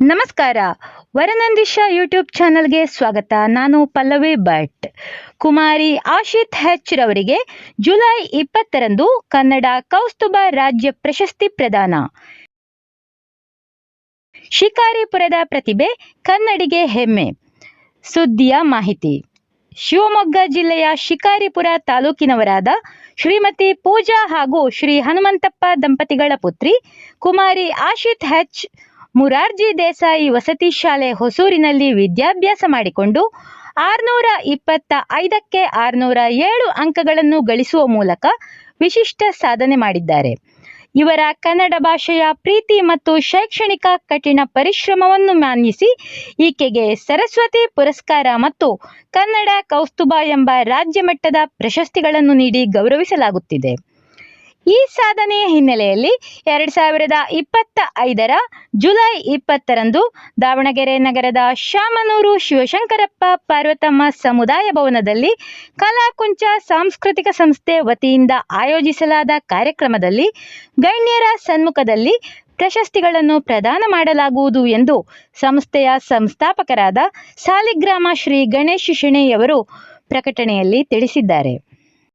ನಮಸ್ಕಾರ. ವರನಂದಿಶ ಯೂಟ್ಯೂಬ್ ಚಾನಲ್ಗೆ ಸ್ವಾಗತ. ನಾನು ಪಲ್ಲವಿ ಭಟ್. ಕುಮಾರಿ ಆಶಿತ್ ಹೆಚ್ ರವರಿಗೆ ಜುಲೈ ಇಪ್ಪತ್ತರಂದು ಕನ್ನಡ ಕೌಸ್ತುಭ ರಾಜ್ಯ ಪ್ರಶಸ್ತಿ ಪ್ರದಾನ. ಶಿಕಾರಿಪುರದ ಪ್ರತಿಭೆ, ಕನ್ನಡಿಗೆ ಹೆಮ್ಮೆ. ಸುದ್ದಿಯ ಮಾಹಿತಿ. ಶಿವಮೊಗ್ಗ ಜಿಲ್ಲೆಯ ಶಿಕಾರಿಪುರ ತಾಲೂಕಿನವರಾದ ಶ್ರೀಮತಿ ಪೂಜಾ ಹಾಗೂ ಶ್ರೀ ಹನುಮಂತಪ್ಪ ದಂಪತಿಗಳ ಪುತ್ರಿ ಕುಮಾರಿ ಆಶಿತ್ ಹೆಚ್ ಮುರಾರ್ಜಿ ದೇಸಾಯಿ ವಸತಿ ಶಾಲೆ ಹೊಸೂರಿನಲ್ಲಿ ವಿದ್ಯಾಭ್ಯಾಸ ಮಾಡಿಕೊಂಡು ಆರುನೂರ ಇಪ್ಪತ್ತ ಐದಕ್ಕೆ ಆರುನೂರ ಏಳು ಅಂಕಗಳನ್ನು ಗಳಿಸುವ ಮೂಲಕ ವಿಶಿಷ್ಟ ಸಾಧನೆ ಮಾಡಿದ್ದಾರೆ. ಇವರ ಕನ್ನಡ ಭಾಷೆಯ ಪ್ರೀತಿ ಮತ್ತು ಶೈಕ್ಷಣಿಕ ಕಠಿಣ ಪರಿಶ್ರಮವನ್ನು ಮಾನ್ಯಿಸಿ ಈಕೆಗೆ ಸರಸ್ವತಿ ಪುರಸ್ಕಾರ ಮತ್ತು ಕನ್ನಡ ಕೌಸ್ತುಭ ಎಂಬ ರಾಜ್ಯ ಮಟ್ಟದ ಪ್ರಶಸ್ತಿಗಳನ್ನು ನೀಡಿ ಗೌರವಿಸಲಾಗುತ್ತಿದೆ. ಈ ಸಾಧನೆಯ ಹಿನ್ನೆಲೆಯಲ್ಲಿ ಎರಡು ಸಾವಿರದ ಇಪ್ಪತ್ತ ಐದರ ಜುಲೈ ಇಪ್ಪತ್ತರಂದು ದಾವಣಗೆರೆ ನಗರದ ಶಾಮನೂರು ಶಿವಶಂಕರಪ್ಪ ಪಾರ್ವತಮ್ಮ ಸಮುದಾಯ ಭವನದಲ್ಲಿ ಕಲಾಕುಂಚ ಸಾಂಸ್ಕೃತಿಕ ಸಂಸ್ಥೆ ವತಿಯಿಂದ ಆಯೋಜಿಸಲಾದ ಕಾರ್ಯಕ್ರಮದಲ್ಲಿ ಗಣ್ಯರ ಸನ್ಮುಖದಲ್ಲಿ ಪ್ರಶಸ್ತಿಗಳನ್ನು ಪ್ರದಾನ ಮಾಡಲಾಗುವುದು ಎಂದು ಸಂಸ್ಥೆಯ ಸಂಸ್ಥಾಪಕರಾದ ಸಾಲಿಗ್ರಾಮ ಶ್ರೀ ಗಣೇಶ್ ಶೆಣೆಯವರು ಪ್ರಕಟಣೆಯಲ್ಲಿ ತಿಳಿಸಿದ್ದಾರೆ.